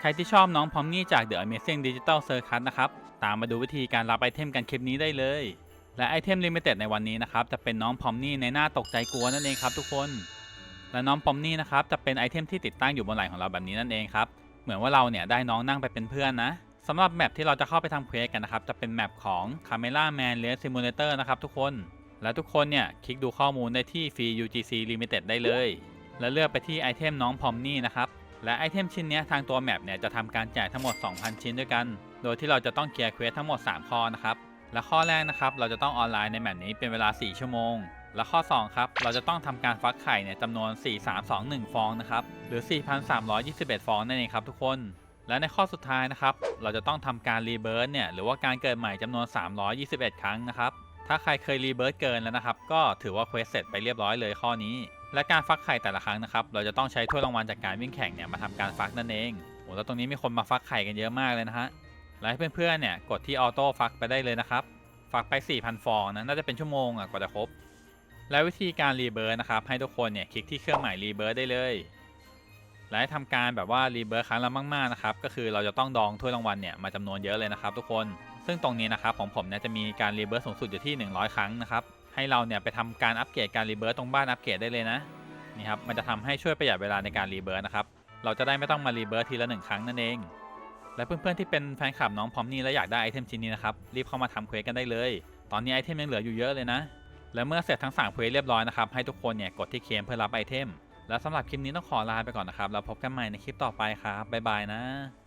ใครที่ชอบน้องพอมนี่จาก The Amazing Digital Circus นะครับ ตามมาดูวิธีการรับไอเทมกันคลิปนี้ได้เลย และไอเทมลิมิเต็ดในวันนี้นะครับ จะเป็นน้องพอมนี่ในหน้าตกใจกลัวนั่นเองครับทุกคน และน้องพอมนี่นะครับ จะเป็นไอเทมที่ติดตั้งอยู่บนไหล่ของเราแบบนี้นั่นเองครับ เหมือนว่าเราเนี่ยได้น้องนั่งไปเป็นเพื่อนนะสำหรับแมปที่เราจะเข้าไปทำเควสกันนะครับ จะเป็นแมปของ Camera Man r a c e Simulator นะครับทุกคน และทุกคนเนี่ยคลิกดูข้อมูลได้ที่ Free UGC Limited ได้เลย และเลือกไปที่ไอเทมน้องพอมนี่นะครับ และไอเทมชิ้นนี้ทางตัวแมปเนี่ยจะทำการแจกทั้งหมด 2,000 ชิ้นด้วยกัน โดยที่เราจะต้องเคลียร์เควสทั้งหมด 3 ข้อนะครับ และข้อแรกนะครับเราจะต้องออนไลน์ในแมปนี้เป็นเวลา 4 ชั่วโมง และข้อ 2 ครับ เราจะต้องทำการฟักไข่เนี่ยจำนวน 4321 ฟองนะครับ หรือ 4,321 ฟองนั่นเองครับทุกคน และในข้อสุดท้ายนะครับ เราจะต้องทำการรีเบิร์ตเนี่ยหรือว่าการเกิดใหม่จำนวน 321 ครั้งนะครับ ถ้าใครเคยรีเบิร์ตเกินแล้วนะครับ ก็ถือว่าเควสเสร็จไปเรียบร้อยเลยข้อนี้ และการฟักไข่แต่ละครั้งนะครับ เราจะต้องใช้ถ้วยรางวัลจากการวิ่งแข่งเนี่ยมาทำการฟักนั่นเองโอ้แล้วตรงนี้มีคนมาฟักไข่กันเยอะมากเลยนะฮะ และให้เพื่อนๆเนี่ยกดที่ออโต้ฟักไปได้เลยนะครับ ฟักไป 4,000 ฟองนะ น่าจะเป็นชั่วโมงอะกว่าจะครบ และวิธีการรีเบิร์นะครับ ให้ทุกคนเนี่ยคลิกที่เครื่องหมายรีเบิร์ได้เลย และให้ทำการแบบว่ารีเบิร์ครั้งละมากๆนะครับ ก็คือเราจะต้องดองถ้วยรางวัลเนี่ยมาจำนวนเยอะเลยนะครับ ทุกคน ซึ่งตรงนี้นะครับของผมเนี่ยจะมีการรีเบิร์สูงสุดอยู่ที่ 100 ครั้งนะครับ ให้เราเนี่ยไปทำการอัปเกรดการรีเบิร์ตตรงบ้านอัปเกรดได้เลยนะนี่ครับมันจะทำให้ช่วยประหยัดเวลาในการรีเบิร์ตนะครับเราจะได้ไม่ต้องมารีเบิร์ตทีละหนึ่งครั้งนั่นเอง และเพื่อนๆที่เป็นแฟนคลับน้องพร้อมนี่และอยากได้ไอเทมชิ้นนี้นะครับรีบเข้ามาทำเควสกันได้เลย ตอนนี้ไอเทมยังเหลืออยู่เยอะเลยนะและเมื่อเสร็จทั้ง3เควสเรียบร้อยนะครับให้ทุกคนเนี่ยกดที่เคมเพื่อรับไอเทมและสำหรับคลิปนี้ต้องขอลาไปก่อนนะครับแล้วพบกันใหม่ในคลิปต่อไปครับบ๊ายบายนะ